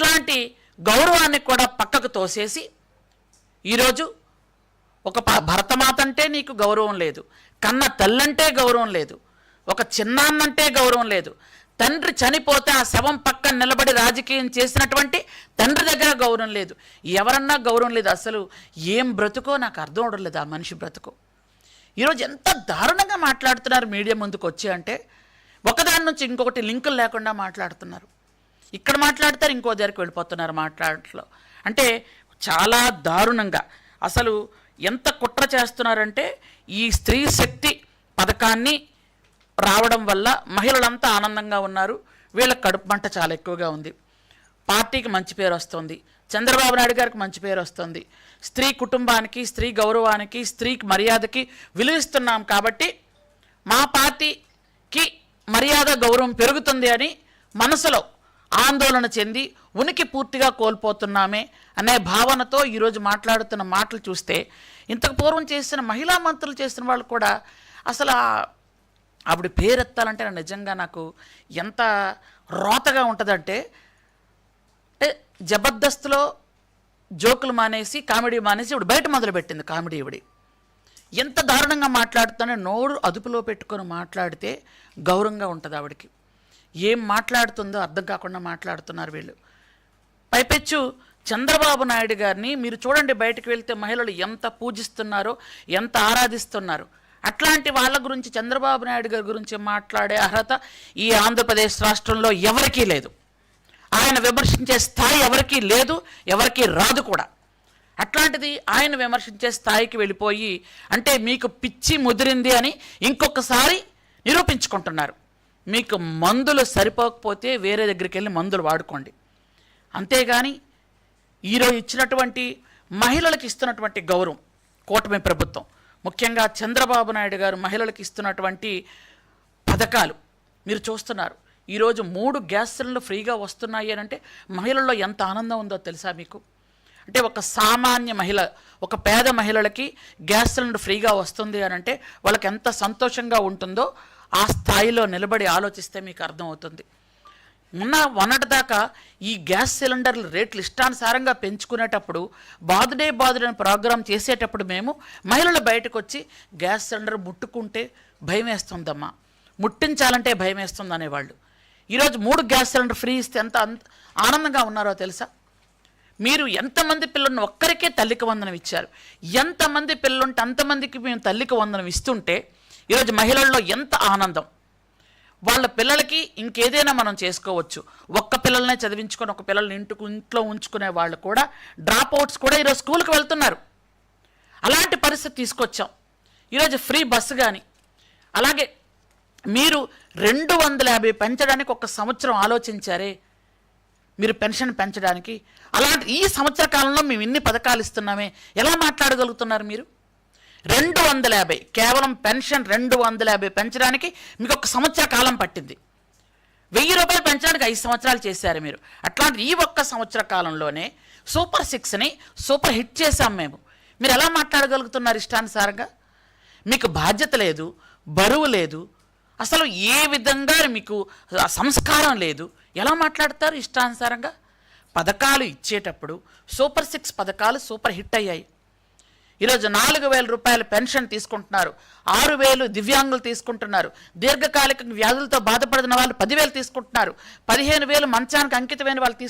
అట్లాంటి గౌరవాన్ని కూడా పక్కకు తోసేసి ఈరోజు ఒక భరతమాత అంటే నీకు గౌరవం లేదు కన్న తల్లంటే గౌరవం లేదు ఒక చిన్నాన్నంటే గౌరవం లేదు తండ్రి చనిపోతే ఆ శవం పక్కన నిలబడి రాజకీయం చేసినటువంటి తండ్రి దగ్గర గౌరవం లేదు. ఎవరన్నా గౌరవం లేదు. అసలు ఏం బ్రతుకో నాకు అర్థం అవడం లేదు ఆ మనిషి బ్రతుకో. ఈరోజు ఎంత దారుణంగా మాట్లాడుతున్నారు మీడియా ముందుకు వచ్చి అంటే ఒకదాని నుంచి ఇంకొకటి లింకులు లేకుండా మాట్లాడుతున్నారు. ఇక్కడ మాట్లాడతారు ఇంకో దగ్గరికి వెళ్ళిపోతున్నారు మాట్లాడట్లో అంటే చాలా దారుణంగా. అసలు ఎంత కుట్ర చేస్తున్నారంటే ఈ స్త్రీ శక్తి పథకాన్ని రావడం వల్ల మహిళలంతా ఆనందంగా ఉన్నారు. వీళ్ళ కడుపు మంట చాలా ఎక్కువగా ఉంది. పార్టీకి మంచి పేరు వస్తుంది. చంద్రబాబు నాయుడు గారికి మంచి పేరు వస్తుంది. స్త్రీ కుటుంబానికి స్త్రీ గౌరవానికి స్త్రీకి మర్యాదకి విలువిస్తున్నాం కాబట్టి మా పార్టీకి మర్యాద గౌరవం పెరుగుతుంది అని మనసులో ఆందోళన చెంది ఉనికి పూర్తిగా కోల్పోతున్నామే అనే భావనతో ఈరోజు మాట్లాడుతున్న మాటలు చూస్తే ఇంతకు పూర్వం చేసిన మహిళా మంత్రులు చేసిన వాళ్ళు కూడా అసలు ఆవిడ పేరెత్తాలంటే నిజంగా నాకు ఎంత రోతగా ఉంటుందంటే అంటే జబర్దస్త్లో జోకులు మానేసి కామెడీ మానేసి ఇప్పుడు బయట మొదలుపెట్టింది కామెడీ ఇవిడి ఎంత దారుణంగా మాట్లాడుతానో నోరు అదుపులో పెట్టుకొని మాట్లాడితే గౌరవంగా ఉంటుంది ఆవిడకి. ఏం మాట్లాడుతుందో అర్థం కాకుండా మాట్లాడుతున్నారు వీళ్ళు. పైపెచ్చు చంద్రబాబు నాయుడు గారిని మీరు చూడండి బయటకు వెళ్తే మహిళలు ఎంత పూజిస్తున్నారో ఎంత ఆరాధిస్తున్నారు. అట్లాంటి వాళ్ళ గురించి చంద్రబాబు నాయుడు గారి గురించి మాట్లాడే అర్హత ఈ ఆంధ్రప్రదేశ్ రాష్ట్రంలో ఎవరికీ లేదు. ఆయన విమర్శించే స్థాయి ఎవరికీ లేదు ఎవరికీ రాదు కూడా. అట్లాంటిది ఆయన విమర్శించే స్థాయికి వెళ్ళిపోయి అంటే మీకు పిచ్చి ముదిరింది అని ఇంకొకసారి నిరూపించుకుంటున్నారు. మీకు మందులు సరిపోకపోతే వేరే దగ్గరికి వెళ్ళి మందులు వాడుకోండి. అంతేగాని ఈరోజు ఇచ్చినటువంటి మహిళలకు ఇస్తున్నటువంటి గౌరవం కూటమి ప్రభుత్వం ముఖ్యంగా చంద్రబాబు నాయుడు గారు మహిళలకు ఇస్తున్నటువంటి పథకాలు. మీరు చూస్తున్నారు ఈరోజు మూడు గ్యాస్ సిలిండర్లు ఫ్రీగా వస్తున్నాయి అని అంటే మహిళల్లో ఎంత ఆనందం ఉందో తెలుసా మీకు? అంటే ఒక సామాన్య మహిళ ఒక పేద మహిళలకి గ్యాస్ సిలిండర్ ఫ్రీగా వస్తుంది అని అంటే వాళ్ళకి ఎంత సంతోషంగా ఉంటుందో ఆ స్థాయిలో నిలబడి ఆలోచిస్తే మీకు అర్థమవుతుంది. ఉన్న మొన్నటి దాకా ఈ గ్యాస్ సిలిండర్ల రేట్లు ఇష్టానుసారంగా పెంచుకునేటప్పుడు బాదుడే బాదుడని ప్రోగ్రాం చేసేటప్పుడు మేము మహిళలు బయటకు వచ్చి గ్యాస్ సిలిండర్ ముట్టుకుంటే భయం వేస్తుందమ్మా ముట్టించాలంటే భయం వేస్తుంది అనేవాళ్ళు ఈరోజు మూడు గ్యాస్ సిలిండర్ ఫ్రీ ఇస్తే ఎంత ఆనందంగా ఉన్నారో తెలుసా? మీరు ఎంతమంది పిల్లలను ఒక్కరికే తల్లికి వందనం ఇచ్చారు? ఎంతమంది పిల్లలుంటే అంతమందికి మేము తల్లికి వందనం ఇస్తుంటే ఈరోజు మహిళల్లో ఎంత ఆనందం. వాళ్ళ పిల్లలకి ఇంకేదైనా మనం చేసుకోవచ్చు. ఒక్క పిల్లల్నే చదివించుకొని ఒక పిల్లల్ని ఇంటికి ఇంట్లో ఉంచుకునే వాళ్ళు కూడా డ్రాప్ అవుట్స్ కూడా ఈరోజు స్కూల్కి వెళ్తున్నారు. అలాంటి పరిస్థితి తీసుకొచ్చాం. ఈరోజు ఫ్రీ బస్సు కానీ అలాగే మీరు రెండు వందల యాభై పెంచడానికి ఒక సంవత్సరం ఆలోచించారే. మీరు పెన్షన్ పెంచడానికి. అలాంటి ఈ సంవత్సర కాలంలో మేము ఇన్ని పథకాలు ఇస్తున్నామే. ఎలా మాట్లాడగలుగుతున్నారు మీరు? రెండు వందల యాభై. కేవలం పెన్షన్ రెండు వందల యాభై పెంచడానికి మీకు ఒక సంవత్సర కాలం పట్టింది. వెయ్యి రూపాయలు పెంచడానికి ఐదు సంవత్సరాలు చేశారు మీరు. అట్లాంటి ఈ ఒక్క సంవత్సర కాలంలోనే సూపర్ సిక్స్ని సూపర్ హిట్ చేశాం మేము. మీరు ఎలా మాట్లాడగలుగుతున్నారు ఇష్టానుసారంగా? మీకు బాధ్యత లేదు బరువు లేదు అసలు ఏ విధంగా మీకు సంస్కారం లేదు. ఎలా మాట్లాడతారు ఇష్టానుసారంగా? పథకాలు ఇచ్చేటప్పుడు సూపర్ సిక్స్ పథకాలు సూపర్ హిట్ అయ్యాయి. ఈరోజు నాలుగు వేల రూపాయల పెన్షన్ తీసుకుంటున్నారు. ఆరు వేలు దివ్యాంగులు తీసుకుంటున్నారు. దీర్ఘకాలిక వ్యాధులతో బాధపడిన వాళ్ళు పదివేలు తీసుకుంటున్నారు. పదిహేను వేలు మంచానికి అంకితమైన వాళ్ళు